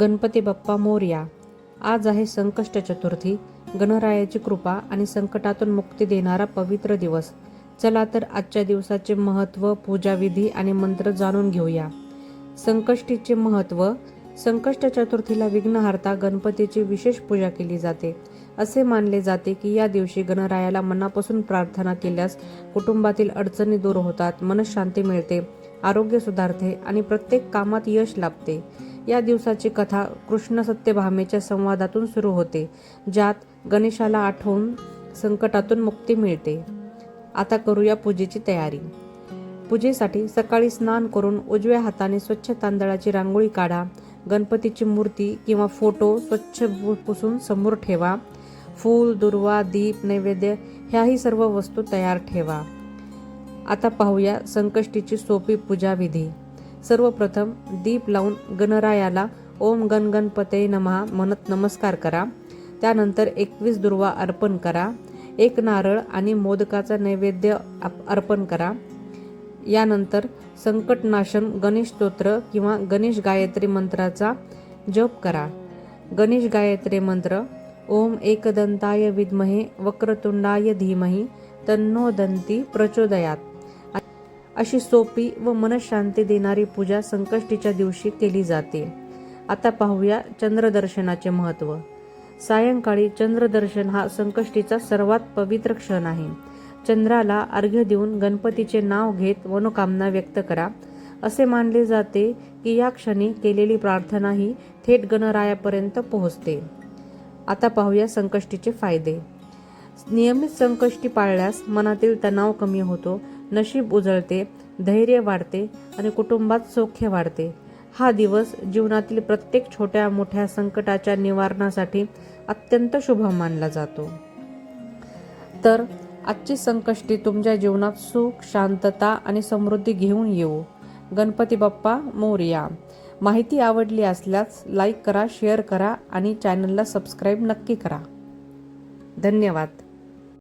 गणपती बाप्पा मोरया. आज आहे संकष्ट चतुर्थी. गणरायाची कृपा आणि संकटातून मुक्ती देणारा पवित्र दिवस. चला तर आजच्या दिवसाचे महत्त्व पूजाविधी आणि मंत्र जाणून घेऊया. संकष्टीचे महत्त्व संकष्ट चतुर्थीला विघ्नहर्ता गणपतीची विशेष पूजा केली जाते. असे मानले जाते की या दिवशी गणरायाला मनापासून प्रार्थना केल्यास कुटुंबातील अडचणी दूर होतात मनशांती मिळते आरोग्य सुधारते आणि प्रत्येक कामात यश लाभते. या दिवसाची कथा कृष्ण सत्यभामेच्या संवादातून सुरू होते ज्यात गणेशाला आठवून संकटातून मुक्ती मिळते. आता करूया पूजेची तयारी. पूजेसाठी सकाळी स्नान करून उजव्या हाताने स्वच्छ तांदळाची रांगोळी काढा गणपतीची मूर्ती किंवा फोटो स्वच्छ पुसून समोर ठेवा फूल दुर्वा दीप नैवेद्य ह्याही सर्व वस्तू तयार ठेवा. आता पाहूया संकष्टीची सोपी पूजा विधी सर्वप्रथम दीप लावून गणरायाला ओम गण गणपते नमः म्हणत नमस्कार करा. त्यानंतर एकवीस दुर्वा अर्पण करा. एक नारळ आणि मोदकाचा नैवेद्य अप- अर्पण करा. यानंतर संकटनाशन गणेश स्तोत्र किंवा गणेश गायत्री मंत्राचा जप करा. गणेश गायत्री मंत्र ओम एकदंताय विद्महे वक्रतुंडाय धीमहि तन्नो दंती प्रचोदयात. अशी सोपी व मनशांती देणारी पूजा संकष्टीच्या दिवशी केली जाते. आता पाहूया चंद्रदर्शनाचे महत्त्व सायंकाळी चंद्रदर्शन हा संकष्टीचा सर्वात पवित्र क्षण आहे. चंद्राला अर्घ्य देऊन गणपतीचे नाव घेत मनोकामना व्यक्त करा. असे मानले जाते की या क्षणी केलेली प्रार्थना ही थेट गणरायापर्यंत पोहोचते. आता पाहूया संकष्टीचे फायदे. नियमित संकष्टी पाळल्यास मनातील तणाव कमी होतो. नशीब उजळते धैर्य वाढते आणि कुटुंबात सौख्य वाढते. हा दिवस जीवनातील प्रत्येक छोट्या मोठ्या संकटाच्या निवारणासाठी अत्यंत शुभ मानला जातो. तर आजची संकष्टी तुमच्या जीवनात सुख शांतता आणि समृद्धी घेऊन येऊ. गणपती बाप्पा मोरया. माहिती आवडली असल्यास लाईक करा शेअर करा आणि चॅनलला सबस्क्राईब नक्की करा. धन्यवाद.